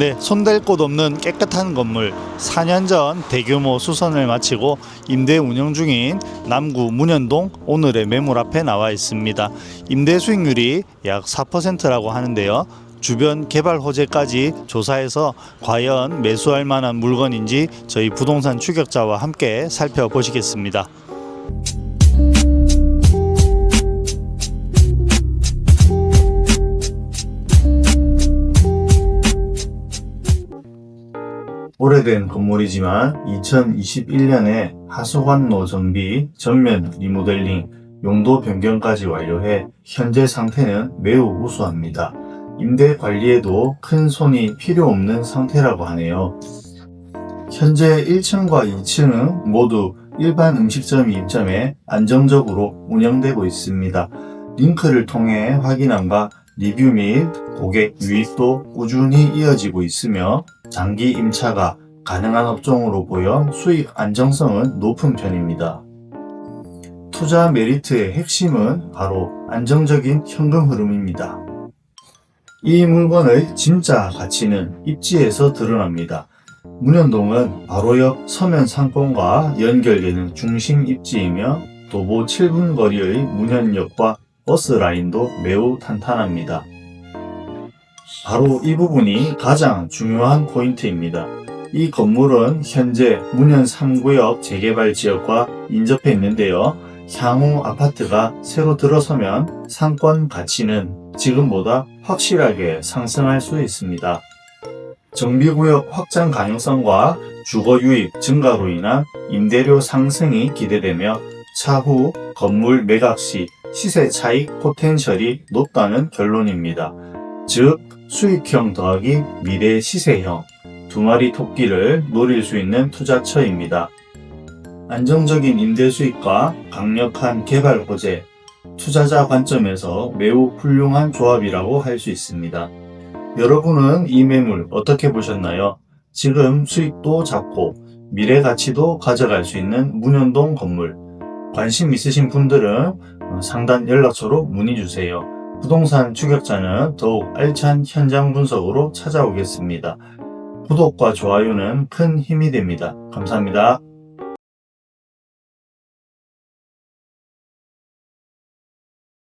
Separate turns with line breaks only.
네, 손댈 곳 없는 깨끗한 건물 4년 전 대규모 수선을 마치고 임대 운영 중인 남구 문현동 오늘의 매물 앞에 나와 있습니다. 임대 수익률이 약 4%라고 하는데요. 주변 개발 호재까지 조사해서 과연 매수할 만한 물건인지 저희 부동산 추격자와 함께 살펴보시겠습니다. 오래된 건물이지만 2021년에 하수관로 정비, 전면 리모델링, 용도 변경까지 완료해 현재 상태는 매우 우수합니다. 임대 관리에도 큰 손이 필요 없는 상태라고 하네요. 현재 1층과 2층은 모두 일반 음식점이 입점해 안정적으로 운영되고 있습니다. 링크를 통해 확인함과 리뷰 및 고객 유입도 꾸준히 이어지고 있으며 장기 임차가 가능한 업종으로 보여 수익 안정성은 높은 편입니다. 투자 메리트의 핵심은 바로 안정적인 현금 흐름입니다. 이 물건의 진짜 가치는 입지에서 드러납니다. 문현동은 바로 옆 서면 상권과 연결되는 중심 입지이며 도보 7분 거리의 문현역과 버스 라인도 매우 탄탄합니다. 바로 이 부분이 가장 중요한 포인트입니다. 이 건물은 현재 문현 3구역 재개발 지역과 인접해 있는데요. 향후 아파트가 새로 들어서면 상권 가치는 지금보다 확실하게 상승할 수 있습니다. 정비구역 확장 가능성과 주거 유입 증가로 인한 임대료 상승이 기대되며 차후 건물 매각 시 시세 차익 포텐셜이 높다는 결론입니다. 즉, 수익형 더하기 미래 시세형 두 마리 토끼를 노릴 수 있는 투자처입니다. 안정적인 임대 수익과 강력한 개발 호재, 투자자 관점에서 매우 훌륭한 조합이라고 할 수 있습니다. 여러분은 이 매물 어떻게 보셨나요? 지금 수익도 잡고 미래 가치도 가져갈 수 있는 문현동 건물. 관심 있으신 분들은 어, 상단 연락처로 문의 주세요. 부동산 추격자는 더욱 알찬 현장 분석으로 찾아오겠습니다. 구독과 좋아요는 큰 힘이 됩니다. 감사합니다.